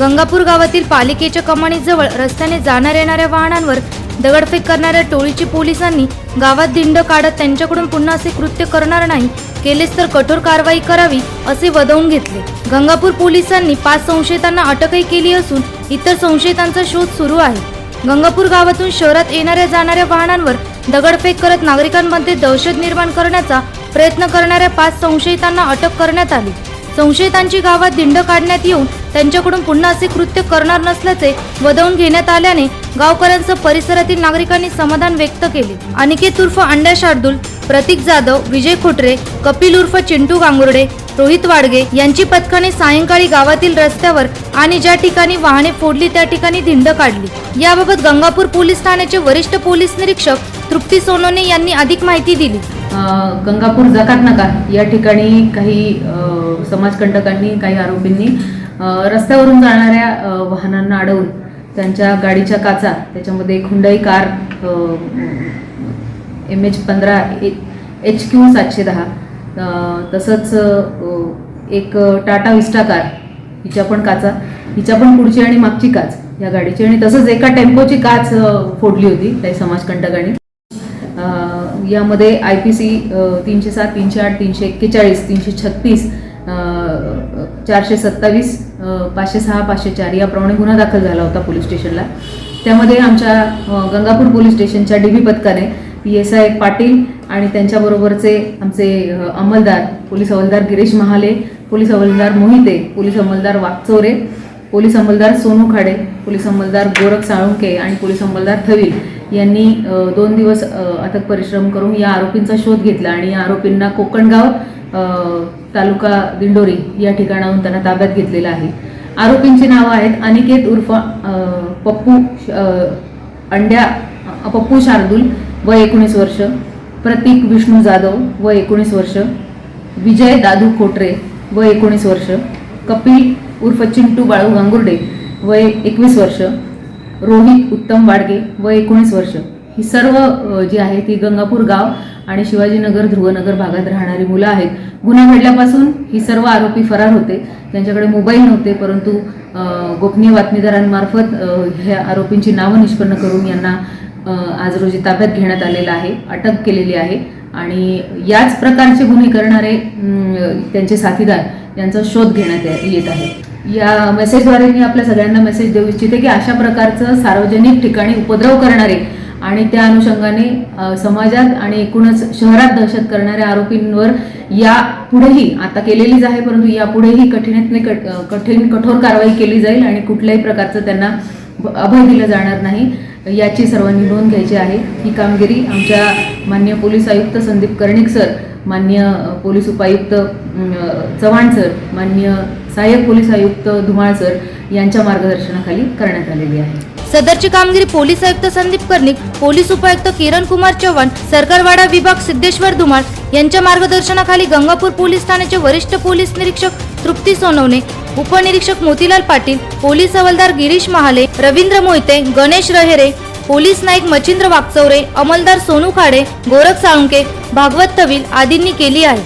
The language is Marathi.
गंगापूर गावातील पालिकेच्या कमानीजवळ रस्त्याने जाणाऱ्या येणाऱ्या वाहनांवर दगडफेक करणाऱ्या टोळीची पोलिसांनी गावात दिंड काढत त्यांच्याकडून पुन्हा असे कृत्य करणार नाही केलेच तर कठोर कारवाई करावी असे वदवून घेतले. गंगापूर पोलिसांनी पाच संशयितांना अटकही केली असून इतर संशयितांचा शोध सुरू आहे. गंगापूर गावातून शहरात येणाऱ्या जाणाऱ्या वाहनांवर दगडफेक करत नागरिकांमध्ये दहशत निर्माण करण्याचा प्रयत्न करणाऱ्या पाच संशयितांना अटक करण्यात आली. संशयितांची गावात दिंड काढण्यात येऊन त्यांच्याकडून पुन्हा असे कृत्य करणार नसल्याचे वदवून घेण्यात आल्याने गावकऱ्यांसह परिसरातील नागरिकांनी समाधान व्यक्त केले. अनिकेत उर्फ अंड्या शार्दूल प्रतीक जाधव विजय खोटरे कपिल उर्फ चिंटू गांगुर्डे रोहित वाडगे यांची पथकाने सायंकाळी गावातील रस्त्यावर आणि ज्या ठिकाणी वाहने फोडली त्या ठिकाणी धिंड काढली. याबाबत गंगापूर पोलीस ठाण्याचे वरिष्ठ पोलीस निरीक्षक तृप्ती सोनोने यांनी अधिक माहिती दिली. गंगापूर जकात नका या ठिकाणी काही समाजकंटकांनी काही आरोपींनी रस्त्यावरून जाणाऱ्या वाहनांना अडवून त्यांच्या गाडीच्या काचा त्याच्यामध्ये एक हुंडाई कार एम एच पंधरा एच क्यू सातशे दहा तसंच एक टाटा विस्टा कार हिच्या पण काचा हिच्या पण पुढची आणि मागची काच या गाडीची आणि तसंच एका टेम्पोची काच फोडली होती काही समाजकंटकांनी. यामध्ये आय पी सी तीनशे सात तीनशे आठ तीनशे एक्केचाळीस तीनशे छत्तीस चारशे सत्तावीस पाचशे सहा पाचशे चार याप्रमाणे गुन्हा दाखल झाला होता पोलीस स्टेशनला. त्यामध्ये आमच्या गंगापूर पोलीस स्टेशनच्या डी बी पथकाने पी एस आय पाटील आणि त्यांच्याबरोबरचे आमचे अंमलदार पोलीस हवालदार गिरीश महाले पोलीस हवालदार मोहिते पोलीस अंमलदार वागचोरे पोलीस अंमलदार सोनू खाडे पोलीस अंमलदार गोरख साळुंके आणि पोलीस अंमलदार थवील यांनी दोन दिवस अथक परिश्रम करून या आरोपींचा शोध घेतला आणि या आरोपींना कोकणगाव तालुका दिंडोरी या ठिकाणाहून त्यांना ताब्यात घेतलेलं आहे. आरोपींची नावं आहेत अनिकेत उर्फ पप्पू अंड्या पप्पू शार्दूल व एकोणीस वर्ष प्रतीक विष्णू जाधव व एकोणीस वर्ष विजय दादू खोटरे व एकोणीस वर्ष कपिल उर्फ चिंटू बाळू गांगुर्डे वय एकवीस वर्ष रोहित उत्तम वाडगे व एकोणीस वर्ष. ही सर्व जी आहे ती गंगापूर गाव आणि शिवाजीनगर ध्रुवनगर भागात राहणारी मुलं आहेत. गुन्हा घडल्यापासून ही सर्व आरोपी फरार होते. त्यांच्याकडे मोबाईल नव्हते परंतु गोपनीय बातमीदारांमार्फत ह्या आरोपींची नावं निष्पन्न करून यांना आज रोजी ताब्यात घेण्यात आलेलं आहे अटक केलेली आहे. आणि याच प्रकारचे गुन्हे करणारे त्यांचे साथीदार यांचा शोध घेण्यात ये- येत आहे. या मेसेजद्वारे मी आपल्या सगळ्यांना मेसेज देऊ इच्छिते की अशा प्रकारचं सार्वजनिक ठिकाणी उपद्रव करणारे आणि त्या अनुषंगाने समाजात आणि एकूणच शहरात दहशत करणाऱ्या आरोपींवर या पुढेही आता केलेलीच आहे परंतु यापुढेही कठीणातली कठीण कठोर कारवाई केली जाईल आणि कुठल्याही प्रकारचं त्यांना अभय दिलं जाणार नाही. याची सर्वांनी नोंद घ्यायची आहे. ही कामगिरी आमच्या मान्य पोलीस आयुक्त संदीप कर्णिक सर मान्य पोलीस उपायुक्त चव्हाण सर मान्य सहाय्यक पोलीस आयुक्त धुमाळसर यांच्या मार्गदर्शनाखाली करण्यात आलेली आहे. सदरची कामगिरी पोलीस आयुक्त संदीप कर्णिक पोलीस उपायुक्त किरण कुमार चव्हाण सरकारवाडा विभाग सिद्धेश्वर धुमाळ यांच्या मार्गदर्शनाखाली गंगापूर पोलीस ठाण्याचे वरिष्ठ पोलीस निरीक्षक तृप्ती सोनवणे उपनिरीक्षक मोतीलाल पाटील पोलीस हवालदार गिरीश महाले रवींद्र मोहिते गणेश रहेरे पोलीस नाईक मच्छिंद्र वागचौरे अंमलदार सोनू खाडे गोरख साळुंके भागवत तवील आदींनी केली आहे.